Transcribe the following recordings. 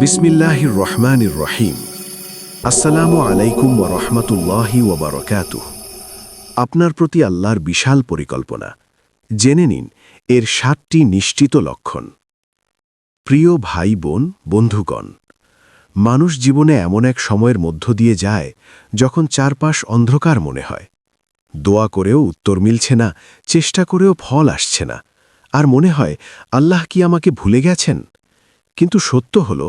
বিসমিল্লাহির রহমানির রহিম। আসসালামু আলাইকুম ওয়া রহমতুল্লাহি ওয়া বারাকাতুহ। আপনার প্রতি আল্লাহর বিশাল পরিকল্পনা। জেনে নিন, এর সাতটি নিশ্চিত লক্ষণ। প্রিয় ভাই, বোন, বন্ধুগণ, মানুষ জীবনে এমন এক সময়ের মধ্য দিয়ে যায় যখন চারপাশ অন্ধকার মনে হয়। দোয়া করেও উত্তর মিলছে না, চেষ্টা করেও ফল আসছে না। আর মনে হয়, আল্লাহ কি আমাকে ভুলে গেছেন? কিন্তু সত্য হল,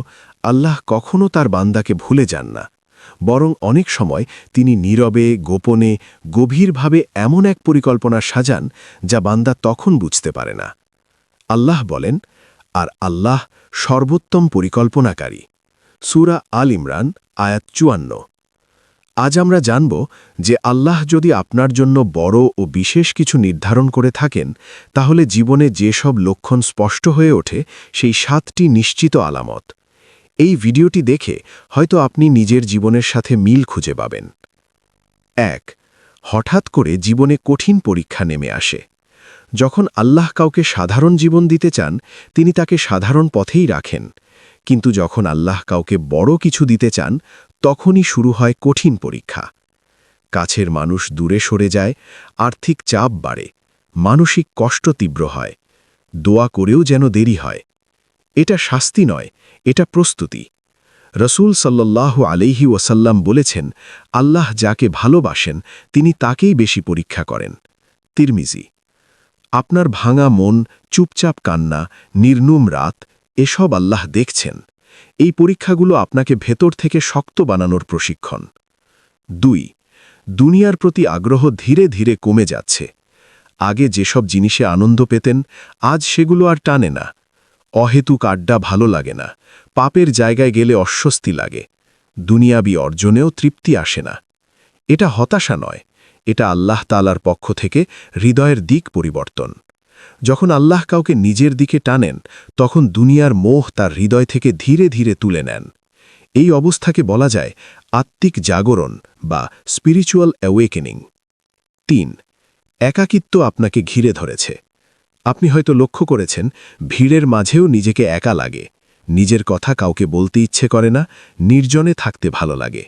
আল্লাহ কখনও তার বান্দাকে ভুলে যান না। বরং অনেক সময় তিনি নীরবে, গোপনে, গভীরভাবে এমন এক পরিকল্পনা সাজান যা বান্দা তখন বুঝতে পারে না। আল্লাহ বলেন, আর আল্লাহ সর্বোত্তম পরিকল্পনাকারী। সুরা আল ইমরান, আয়াত চুয়ান্ন। আজ আমরা জানব যে আল্লাহ যদি আপনার জন্য বড় ও বিশেষ কিছু নির্ধারণ করে থাকেন, তাহলে জীবনে যেসব লক্ষণ স্পষ্ট হয়ে ওঠে, সেই সাতটি নিশ্চিত আলামত। এই ভিডিওটি দেখে হয়তো আপনি নিজের জীবনের সাথে মিল খুঁজে পাবেন। এক, হঠাৎ করে জীবনে কঠিন পরীক্ষা নেমে আসে। যখন আল্লাহ কাউকে সাধারণ জীবন দিতে চান, তিনি তাকে সাধারণ পথেই রাখেন। কিন্তু যখন আল্লাহ কাউকে বড় কিছু দিতে চান, তখনই শুরু হয় কঠিন পরীক্ষা। কাছের মানুষ দূরে সরে যায়, আর্থিক চাপ বাড়ে, মানসিক কষ্ট তীব্র হয়, দোয়া করেও যেন দেরি হয়। এটা শাস্তি নয়, এটা প্রস্তুতি। রসুল সাল্লাল্লাহু আলাইহি ওয়াসাল্লাম বলেছেন, আল্লাহ যাকে ভালোবাসেন, তিনি তাকেই বেশি পরীক্ষা করেন। তিরমিজি, আপনার ভাঙা মন, চুপচাপ কান্না, নির্নুম রাত এসব আল্লাহ দেখছেন। এই পরীক্ষাগুলো আপনাকে ভেতর থেকে শক্ত বানানোর প্রশিক্ষণ। দুই, দুনিয়ার প্রতি আগ্রহ ধীরে ধীরে কমে যাচ্ছে। আগে যেসব জিনিসে আনন্দ পেতেন, আজ সেগুলো আর টানে না। অহেতুক আড্ডা ভালো লাগে না। পাপের জায়গায় গেলে অস্বস্তি লাগে। দুনিয়াবি অর্জনেও তৃপ্তি আসে না। এটা হতাশা নয়, এটা আল্লাহ তালার পক্ষ থেকে হৃদয়ের দিক পরিবর্তন। যখন আল্লাহ কাউকে নিজের দিকে টানেন, তখন দুনিয়ার মোহ তার হৃদয় থেকে ধীরে ধীরে তুলে নেন। এই অবস্থাকে বলা যায় আত্মিক জাগরণ বা স্পিরিচুয়াল অ্যাওয়েকেনিং তিন, একাকিত্ব আপনাকে ঘিরে ধরেছে। আপনি হয়তো লক্ষ্য করেছেন, ভিড়ের মাঝেও নিজেকে একা লাগে। নিজের কথা কাউকে বলতে ইচ্ছে করে না, নির্জনে থাকতে ভালো লাগে।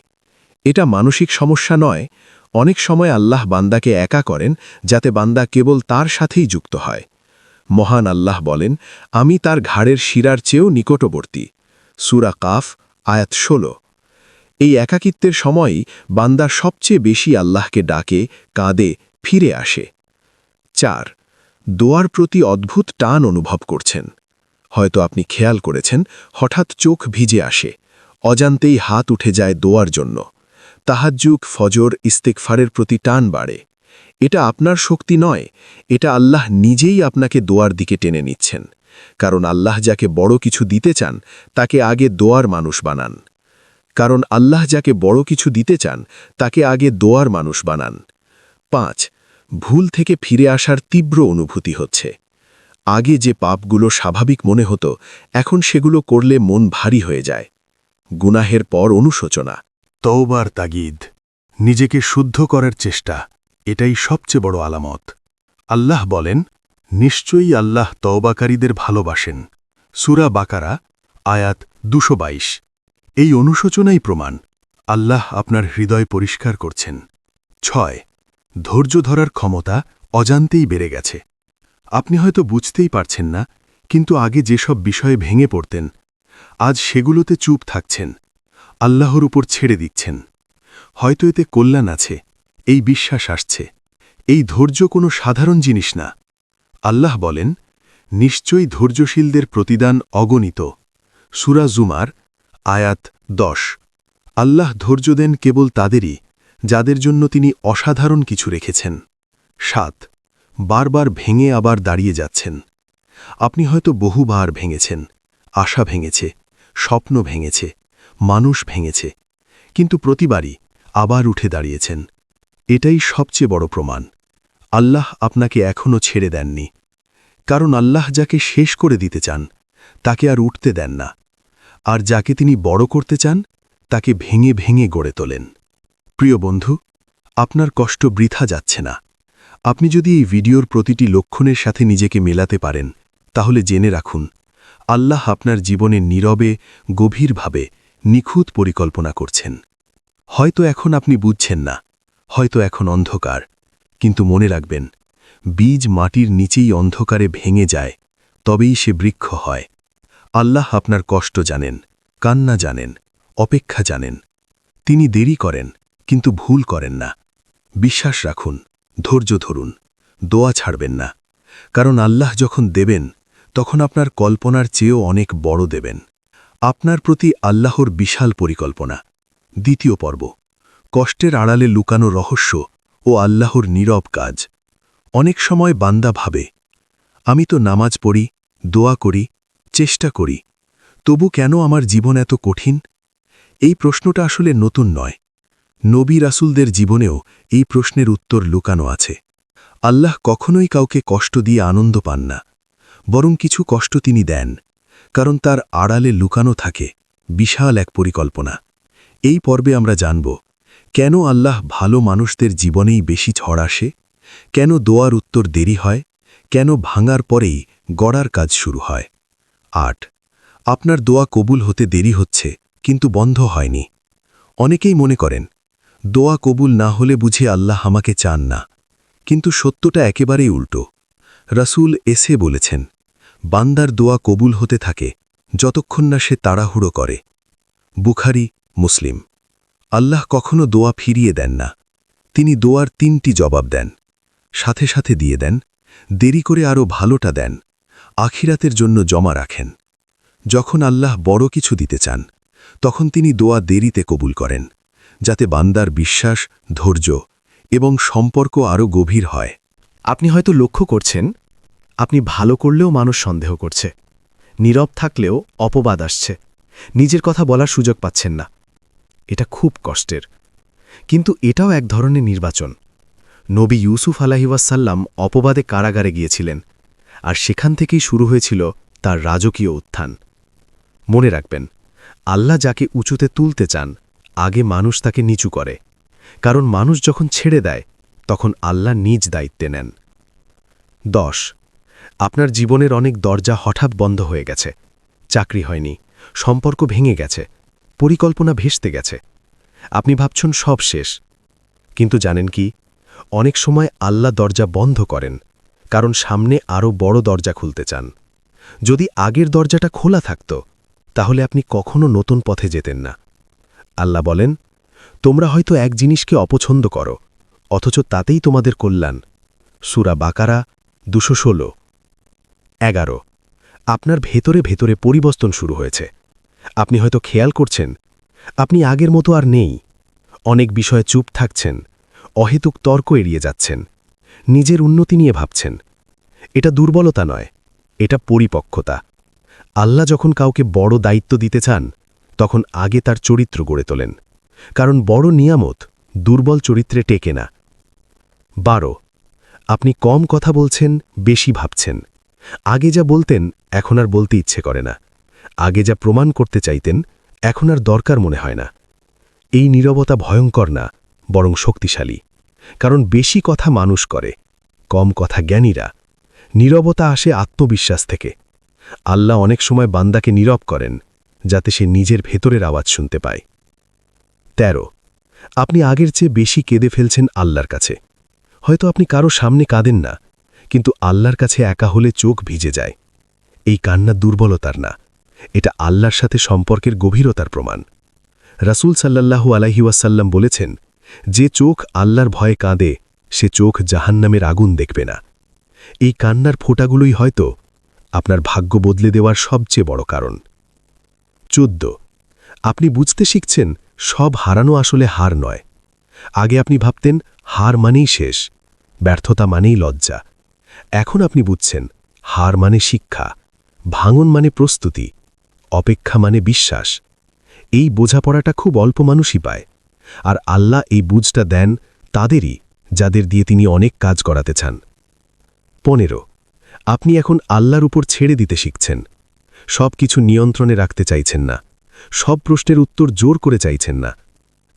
এটা মানসিক সমস্যা নয় অনেক সময় আল্লাহ বান্দাকে একা করেন, যাতে বান্দা কেবল তার সাথেই যুক্ত হয়। মহান আল্লাহ বলেন, আমি তার ঘাড়ের শিরার চেয়েও নিকটবর্তী। সুরা কাফ, আয়াত ষোলো। এই একাকিত্বের সময়ই বান্দা সবচেয়ে বেশি আল্লাহকে ডাকে, কাঁদে, ফিরে আসে। চার, দোয়ার প্রতি অদ্ভুত টান অনুভব করছেন। হয়তো আপনি খেয়াল করেছেন, হঠাৎ চোখ ভিজে আসে, অজান্তেই হাত উঠে যায় দোয়ার জন্য। তাহাজ্জুক, ফজর ইস্তেকফারের প্রতি টান বাড়ে। এটা আপনার শক্তি নয়, এটা আল্লাহ নিজেই আপনাকে দোয়ার দিকে টেনে নিচ্ছেন। কারণ আল্লাহ যাকে বড় কিছু দিতে চান, তাকে আগে দোয়ার মানুষ বানান। কারণ আল্লাহ যাকে বড় কিছু দিতে চান, তাকে আগে দোয়ার মানুষ বানান। পাঁচ, ভুল থেকে ফিরে আসার তীব্র অনুভূতি হচ্ছে। আগে যে পাপগুলো স্বাভাবিক মনে হতো, এখন সেগুলো করলে মন ভারী হয়ে যায়। গুনাহের পর অনুশোচনা। তওবার তাগিদ, নিজেকে শুদ্ধ করার চেষ্টা, এটাই সবচেয়ে বড় আলামত। আল্লাহ বলেন, নিশ্চয়ই আল্লাহ তওবাকারীদের ভালোবাসেন। সুরা বাকারা, আয়াত দুশো এই অনুশোচনাই প্রমাণ, আল্লাহ আপনার হৃদয় পরিষ্কার করছেন। ছয়, ধৈর্য ধরার ক্ষমতা অজান্তেই বেড়ে গেছে। আপনি হয়তো বুঝতেই পারছেন না, কিন্তু আগে যেসব বিষয়ে ভেঙে পড়তেন, আজ সেগুলোতে চুপ থাকছেন। আল্লাহর উপর ছেড়ে দিচ্ছেন। হয়তো এতে কল্যাণ আছে, এই বিশ্বাস আসছে। এই ধৈর্য কোনো সাধারণ জিনিস না। আল্লাহ বলেন, নিশ্চয়ই ধৈর্যশীলদের প্রতিদান অগণিত। সুরা জুমার, আয়াত দশ। আল্লাহ ধৈর্য দেন কেবল তাদেরই, যাদের জন্য তিনি অসাধারণ কিছু রেখেছেন। সাত। বারবার ভেঙে আবার দাঁড়িয়ে যাচ্ছেন। আপনি হয়তো বহুবার ভেঙেছেন, আশা ভেঙেছে, স্বপ্ন ভেঙেছে মানুষ ভেঙেছে। কিন্তু প্রতিবারই আবার উঠে দাঁড়িয়েছেন। এটাই সবচেয়ে বড় প্রমাণ। আল্লাহ আপনাকে এখনও ছেড়ে দেননি। কারণ আল্লাহ যাকে শেষ করে দিতে চান, তাকে আর উঠতে দেন না। আর যাকে তিনি বড় করতে চান, তাকে ভেঙে ভেঙে গড়ে তোলেন। প্রিয় বন্ধু, আপনার কষ্ট বৃথা যাচ্ছে না। আপনি যদি এই ভিডিওর প্রতিটি লক্ষণের সাথে নিজেকে মেলাতে পারেন, তাহলে জেনে রাখুন, আল্লাহ আপনার জীবনে নীরবে, গভীরভাবে নিখুঁত পরিকল্পনা করছেন। হয়তো এখন আপনি বুঝছেন না, হয়তো এখন অন্ধকার, কিন্তু মনে রাখবেন, বীজ মাটির নিচেই অন্ধকারে ভেঙে যায়, তবেই সে বৃক্ষ হয়। আল্লাহ আপনার কষ্ট জানেন, কান্না জানেন, অপেক্ষা জানেন। তিনি দেরি করেন, কিন্তু ভুল করেন না। বিশ্বাস রাখুন, ধৈর্য ধরুন, দোয়া ছাড়বেন না। কারণ আল্লাহ যখন দেবেন, তখন আপনার কল্পনার চেয়েও অনেক বড় দেবেন। আপনার প্রতি আল্লাহর বিশাল পরিকল্পনা। দ্বিতীয় পর্ব, কষ্টের আড়ালে লুকানো রহস্য ও আল্লাহর নীরব কাজ। অনেক সময় বান্দা ভাবে, আমি তো নামাজ পড়ি, দোয়া করি, চেষ্টা করি, তবু কেন আমার জীবন এত কঠিন? এই প্রশ্নটা আসলে নতুন নয়। নবী রাসুলদের জীবনেও এই প্রশ্নের উত্তর লুকানো আছে। আল্লাহ কখনোই কাউকে কষ্ট দিয়ে আনন্দ পান না, বরং কিছু কষ্ট তিনি দেন। কারণ তার আড়ালে লুকানো থাকে। বিশাল এক পরিকল্পনা। এই পর্বে আমরা জানব, কেন আল্লাহ ভালো মানুষদের জীবনেই বেশি ঝড় আসে? কেন দোয়ার উত্তর দেরি হয়? কেন ভাঙার পরেই গড়ার কাজ শুরু হয়? আট, আপনার দোয়া কবুল হতে দেরি হচ্ছে, কিন্তু বন্ধ হয়নি। অনেকেই মনে করেন, দোয়া কবুল না হলে বুঝে আল্লাহ আমাকে চান না। কিন্তু সত্যটা একেবারেই উল্টো। রাসূল এসে বলেছেন বান্দার দোয়া কবুল হতে থাকে, যতক্ষণ না সে তাড়াহুড়ো করে। বুখারি, মুসলিম। আল্লাহ কখনো দোয়া ফিরিয়ে দেন না। তিনি দোয়ার তিনটি জবাব দেন। সাথে সাথে দিয়ে দেন, দেরি করে আরও ভালোটা দেন, আখিরাতের জন্য জমা রাখেন। যখন আল্লাহ বড় কিছু দিতে চান, তখন তিনি দোয়া দেরিতে কবুল করেন, যাতে বান্দার বিশ্বাস, ধৈর্য এবং সম্পর্ক আরও গভীর হয়। আপনি হয়তো লক্ষ্য করছেন আপনি ভালো করলেও মানুষ সন্দেহ করছে। নীরব থাকলেও অপবাদ আসছে। নিজের কথা বলার সুযোগ পাচ্ছেন না। এটা খুব কষ্টের। কিন্তু এটাও এক ধরনের নির্বাচন। নবী ইউসুফ আলাহিওয়াসাল্লাম অপবাদে কারাগারে গিয়েছিলেন আর সেখান থেকেই শুরু হয়েছিল তার রাজকীয় উত্থান। মনে রাখবেন, আল্লাহ যাকে উঁচুতে তুলতে চান, আগে মানুষ তাকে নিচু করে। কারণ মানুষ যখন ছেড়ে দেয়, তখন আল্লাহ নিজ দায়িত্বে নেন। দশ আপনার জীবনের অনেক দরজা হঠাৎ বন্ধ হয়ে গেছে। চাকরি হয়নি, সম্পর্ক ভেঙে গেছে, পরিকল্পনা ভেস্তে গেছে। আপনি ভাবছেন সব শেষ। কিন্তু জানেন কি, অনেক সময় আল্লাহ দরজা বন্ধ করেন, কারণ সামনে আরও বড় দরজা খুলতে চান। যদি আগের দরজাটা খোলা থাকত, তাহলে আপনি কখনো নতুন পথে যেতেন না। আল্লাহ বলেন, তোমরা হয়তো এক জিনিসকে অপছন্দ করো, অথচ তাতেই তোমাদের কল্যাণ। সুরা বাকারা দুশো ষোলো। এগারো। আপনার ভেতরে ভেতরে পরিবর্তন শুরু হয়েছে। আপনি হয়তো খেয়াল করছেন, আপনি আগের মতো আর নেই। অনেক বিষয়ে চুপ থাকছেন, অহেতুক তর্ক এড়িয়ে যাচ্ছেন, নিজের উন্নতি নিয়ে ভাবছেন। এটা দুর্বলতা নয়, এটা পরিপক্কতা। আল্লাহ যখন কাউকে বড় দায়িত্ব দিতে চান, তখন আগে তার চরিত্র গড়ে তোলেন। কারণ বড় নিয়ামত দুর্বল চরিত্রে টেকে না। বারো। আপনি কম কথা বলছেন, বেশি ভাবছেন। আগে যা বলতেন, এখন আর বলতে ইচ্ছে করে না। আগে যা প্রমাণ করতে চাইতেন, এখন আর দরকার মনে হয় না। এই নীরবতা ভয়ঙ্কর না, বরং শক্তিশালী। কারণ বেশি কথা মানুষ করে, কম কথা জ্ঞানীরা। নীরবতা আসে আত্মবিশ্বাস থেকে। আল্লাহ অনেক সময় বান্দাকে নীরব করেন, যাতে সে নিজের ভেতরের আওয়াজ শুনতে পায়। ১৩ আপনি আগের চেয়ে বেশি কেঁদে ফেলছেন আল্লাহর কাছে। হয়তো আপনি কারও সামনে কাঁদেন না কিন্তু আল্লাহর কাছে একা হলে চোখ ভিজে যায়। এই কান্না দুর্বলতার না, এটা আল্লাহর সাথে সম্পর্কের গভীরতার প্রমাণ। রাসূল সাল্লাল্লাহু আলাইহিওয়াসাল্লাম বলেছেন, যে চোখ আল্লাহর ভয়ে কাঁদে, সে চোখ জাহান্নামের আগুন দেখবে না। এই কান্নার ফোঁটাগুলোই হয়তো আপনার ভাগ্য বদলে দেওয়ার সবচেয়ে বড় কারণ। চোদ্দ, আপনি বুঝতে শিখছেন, সব হারানো আসলে হার নয়। আগে আপনি ভাবতেন, হার মানেই শেষ, ব্যর্থতা মানেই লজ্জা। এখন আপনি বুঝছেন, হার মানে শিক্ষা, ভাঙন মানে প্রস্তুতি, অপেক্ষা মানে বিশ্বাস। এই বোঝাপড়াটা খুব অল্প মানুষই পায়, আর আল্লাহ এই বুঝটা দেন তাদেরই, যাদের দিয়ে তিনি অনেক কাজ করাতে চান। পনেরো, আপনি এখন আল্লাহর উপর ছেড়ে দিতে শিখছেন। সব কিছু নিয়ন্ত্রণে রাখতে চাইছেন না, সব প্রশ্নের উত্তর জোর করে চাইছেন না।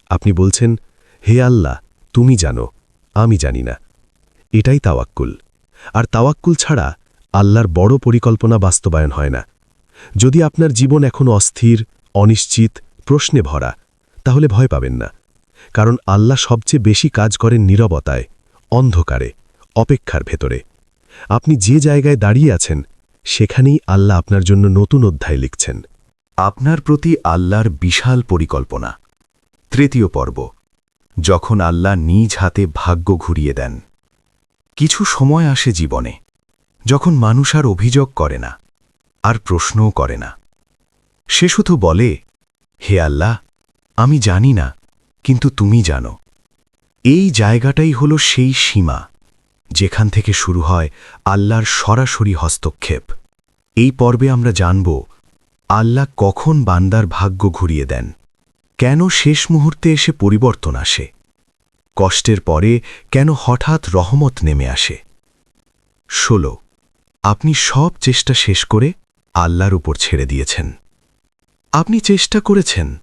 আপনি বলছেন, হে আল্লাহ, তুমি জানো, আমি জানি না। এটাই তাওয়াক্কুল। আর তাওয়াক্কুল ছাড়া আল্লাহর বড় পরিকল্পনা বাস্তবায়ন হয় না। যদি আপনার জীবন এখন অস্থির, অনিশ্চিত, প্রশ্নে ভরা, তাহলে ভয় পাবেন না। কারণ আল্লাহ সবচেয়ে বেশি কাজ করেন নীরবতায়, অন্ধকারে, অপেক্ষার ভেতরে। আপনি যে জায়গায় দাঁড়িয়ে আছেন, সেখানেই আল্লাহ আপনার জন্য নতুন অধ্যায় লিখছেন। আপনার প্রতি আল্লাহর বিশাল পরিকল্পনা। তৃতীয় পর্ব। যখন আল্লাহ নিজ হাতে ভাগ্য ঘুরিয়ে দেন। কিছু সময় আসে জীবনে, যখন মানুষ আর অভিযোগ করে না, আর প্রশ্নও করে না। সে শুধু বলে, হে আল্লাহ, আমি জানি না, কিন্তু তুমি জানো। এই জায়গাটাই হল সেই সীমা, যেখান থেকে শুরু হয় আল্লাহর সরাসরি হস্তক্ষেপ। এই পর্বে আমরা জানব, আল্লাহ কখন বান্দার ভাগ্য ঘুরিয়ে দেন। কেন শেষ মুহূর্তে এসে পরিবর্তন আসে? কষ্টের পরে কেন হঠাৎ রহমত নেমে আসে? ষোলো। আপনি সব চেষ্টা শেষ করে আল্লাহর উপর ছেড়ে দিয়েছেন। আপনি চেষ্টা করেছেন,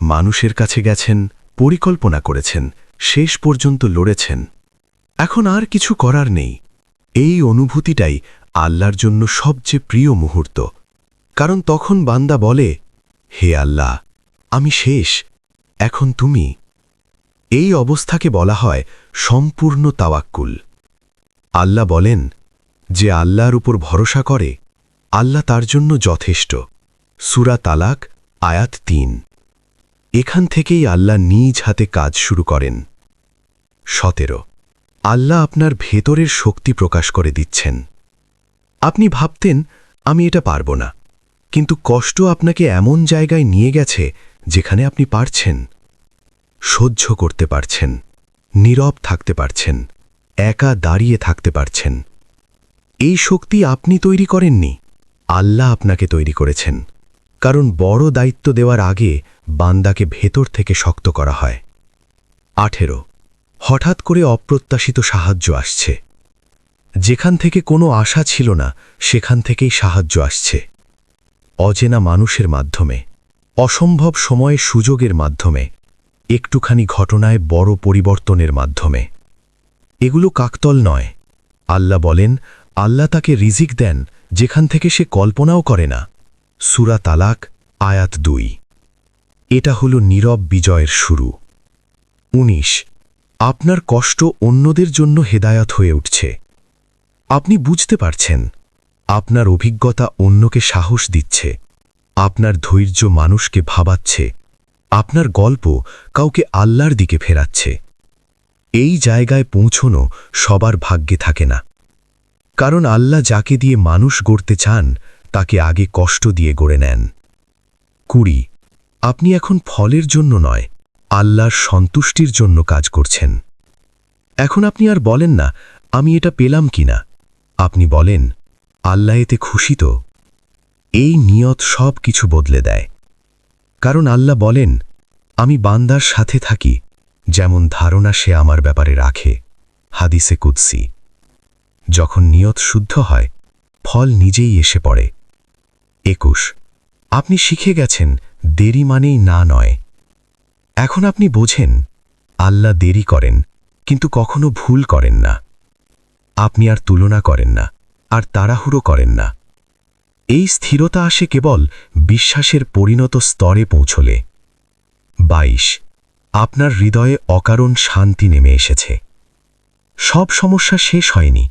মানুষের কাছে গেছেন, পরিকল্পনা করেছেন, শেষ পর্যন্ত লড়েছেন। এখন আর কিছু করার নেই। এই অনুভূতিটাই আল্লাহর জন্য সবচেয়ে প্রিয় মুহূর্ত। কারণ তখন বান্দা বলে, হে আল্লাহ, আমি শেষ। এখন তুমি এই অবস্থাকে বলা হয় সম্পূর্ণ তাওয়াক্কুল। আল্লাহ বলেন, যে আল্লাহর উপর ভরসা করে, আল্লাহ তার জন্য যথেষ্ট। সুরা তালাক, আয়াত তিন। এখান থেকেই আল্লাহ নিজ হাতে কাজ শুরু করেন। সতেরো। আল্লাহ আপনার ভেতরের শক্তি প্রকাশ করে দিচ্ছেন। আপনি ভাবতেন, আমি এটা পারব না। কিন্তু কষ্ট আপনাকে এমন জায়গায় নিয়ে গেছে, যেখানে আপনি পারছেন। সহ্য করতে পারছেন, নীরব থাকতে পারছেন, একা দাঁড়িয়ে থাকতে পারছেন। এই শক্তি আপনি তৈরি করেননি, আল্লাহ আপনাকে তৈরি করেছেন, কারণ বড় দায়িত্ব দেওয়ার আগে বান্দাকে ভেতর থেকে শক্ত করা হয়। আঠেরো, হঠাৎ করে অপ্রত্যাশিত সাহায্য আসছে। যেখান থেকে কোনো আশা ছিল না, সেখান থেকেই সাহায্য আসছে। অজেনা মানুষের মাধ্যমে, অসম্ভব সময়ে সুযোগের মাধ্যমে একটুখানি ঘটনায় বড় পরিবর্তনের মাধ্যমে। এগুলো কাকতল নয়। আল্লাহ বলেন, আল্লাহ তাকে রিজিক দেন, যেখান থেকে সে কল্পনাও করে না। সুরা তালাক, আয়াত দুই। এটা হল নীরব বিজয়ের শুরু। ১৯ আপনার কষ্ট অন্যদের জন্য হেদায়াত হয়ে উঠছে। আপনি বুঝতে পারছেন, আপনার অভিজ্ঞতা অন্যকে সাহস দিচ্ছে, আপনার ধৈর্য মানুষকে ভাবাচ্ছে আপনার গল্প কাউকে আল্লাহর দিকে ফেরাচ্ছে। এই জায়গায় পৌঁছনো সবার ভাগ্যে থাকে না। কারণ আল্লাহ যাকে দিয়ে মানুষ গড়তে চান, তাকে আগে কষ্ট দিয়ে গড়ে নেন। কুড়ি, আপনি এখন ফলের জন্য নয়, আল্লাহর সন্তুষ্টির জন্য কাজ করছেন। এখন আপনি আর বলেন না, আমি এটা পেলাম কিনা। আপনি বলেন, আল্লাহ এতে খুশি তো? এই নিয়ত সব কিছু বদলে দেয়। কারণ আল্লাহ বলেন, আমি বান্দার সাথে থাকি, যেমন ধারণা সে আমার ব্যাপারে রাখে। হাদিসে কুৎসি যখন নিয়ত শুদ্ধ হয়, ফল নিজেই এসে পড়ে। একুশ, আপনি শিখে গেছেন, দেরি মানেই না নয়। এখন আপনি বোঝেন, আল্লাহ দেরি করেন, কিন্তু কখনো ভুল করেন না। আপনি আর তুলনা করেন না, আর তাড়াহুড়ো করেন না। এই স্থিরতা আসে কেবল বিশ্বাসের পরিণত স্তরে পৌঁছলে। ২২ আপনার হৃদয়ে অকারণ শান্তি নেমে এসেছে। সব সমস্যা শেষ হয়নি,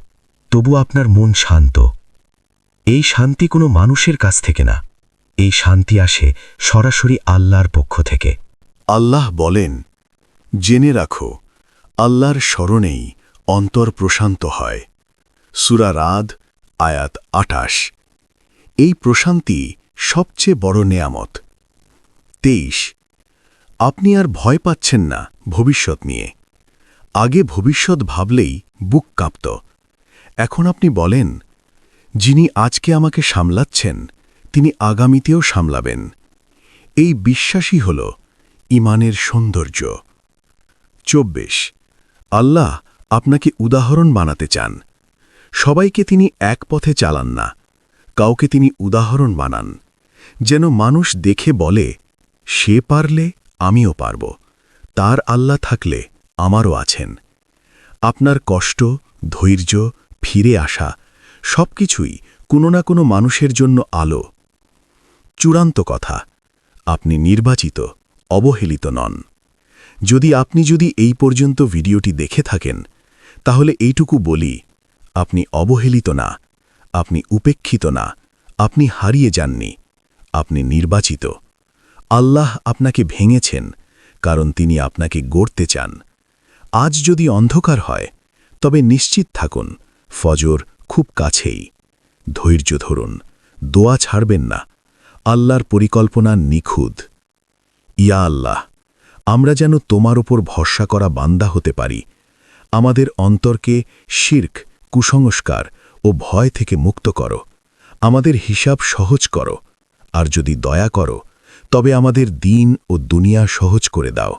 তবু আপনার মন শান্ত। এই শান্তি কোনো মানুষের কাছ থেকে না, এই শান্তি আসে সরাসরি আল্লাহর পক্ষ থেকে। আল্লাহ বলেন, জেনে রাখো, আল্লাহর স্মরণেই অন্তর প্রশান্ত হয়। সুরা রাদ, আয়াত আটাশ এই প্রশান্তি সবচেয়ে বড় নেয়ামত। তেইশ, আপনি আর ভয় পাচ্ছেন না ভবিষ্যৎ নিয়ে। আগে ভবিষ্যৎ ভাবলেই বুক কাঁপত। এখন আপনি বলেন, যিনি আজকে আমাকে সামলাচ্ছেন, তিনি আগামীতেও সামলাবেন। এই বিশ্বাসই হল ইমানের সৌন্দর্য। চব্বিশ, আল্লাহ আপনাকে উদাহরণ বানাতে চান। সবাইকে তিনি এক পথে চালান না। কাউকে তিনি উদাহরণ বানান, যেন মানুষ দেখে বলে, সে পারলে আমিও পারব। তার আল্লাহ থাকলে আমারও আছেন। আপনার কষ্ট, ধৈর্য, ফিরে আসা, সবকিছুই কোনো না কোনো মানুষের জন্য আলো। চূড়ান্ত কথা, আপনি নির্বাচিত, অবহেলিত নন। যদি আপনি যদি এই পর্যন্ত ভিডিওটি দেখে থাকেন, তাহলে এইটুকু বলি, আপনি অবহেলিত না। আপনি উপেক্ষিত না, আপনি হারিয়ে যাননি, আপনি নির্বাচিত। আল্লাহ আপনাকে ভেঙেছেন, কারণ তিনি আপনাকে গড়তে চান। আজ যদি অন্ধকার হয়, তবে নিশ্চিত থাকুন, ফজর খুব কাছেই। ধৈর্য ধরুন, দোয়া ছাড়বেন না, আল্লাহর পরিকল্পনা নিখুঁত। ইয়া আল্লাহ, আমরা যেন তোমার ওপর ভরসা করা বান্দা হতে পারি। আমাদের অন্তরকে শির্ক, কুসংস্কার ও ভয় থেকে মুক্ত করো। আমাদের হিসাব সহজ করো। আর যদি দয়া করো, তবে আমাদের দিন ও দুনিয়া সহজ করে দাও।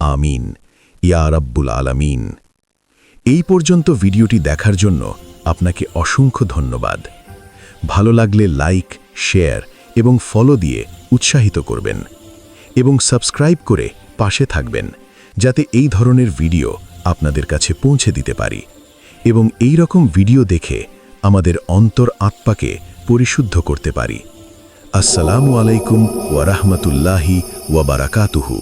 আমিন। ইয়া রাব্বুল আলামিন। এই পর্যন্ত ভিডিওটি দেখার জন্য আপনাকে অসংখ্য ধন্যবাদ। ভালো লাগলে লাইক, শেয়ার এবং ফলো দিয়ে উৎসাহিত করবেন এবং সাবস্ক্রাইব করে পাশে থাকবেন যাতে এই ধরনের ভিডিও আপনাদের কাছে পৌঁছে দিতে পারি এবং এই রকম ভিডিও দেখে আমাদের অন্তর আত্মাকে পরিশুদ্ধ করতে পারি। আসসালামু আলাইকুম ওয়ারাহমতুল্লাহি ওয়াবারাকাতুহু